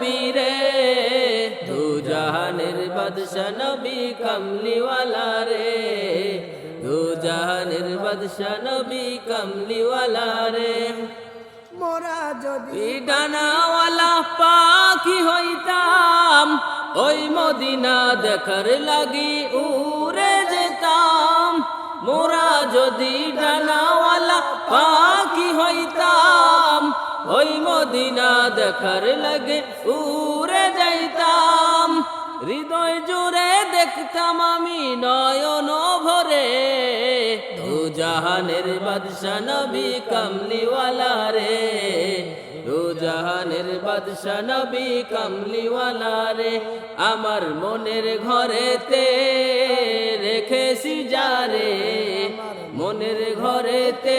নবী রে। দু জাহানের বাদশা নবী কামলিওয়ালা রে। দু জাহানের বাদশা নবী কামলিওয়ালা রে। মোরা যদি ডানাওয়ালা পাখি হইতাম ওই মদিনা দেখার লাগি উড়ে যেতাম। মোরা যদি ডানাওয়ালা পাখি হইতাম ওই মদিনা দেখার লাগে উড়ে যাইতাম। হৃদয় জুড়ে দেখতাম আমি নয়ন ভরে। দু জাহানের বাদশা নবী কামলিওয়ালা রে। দু জাহানের বাদশা নবী কামলিওয়ালা রে। আমার মনের ঘরেতে রেখেছি যারে মনের ঘরেতে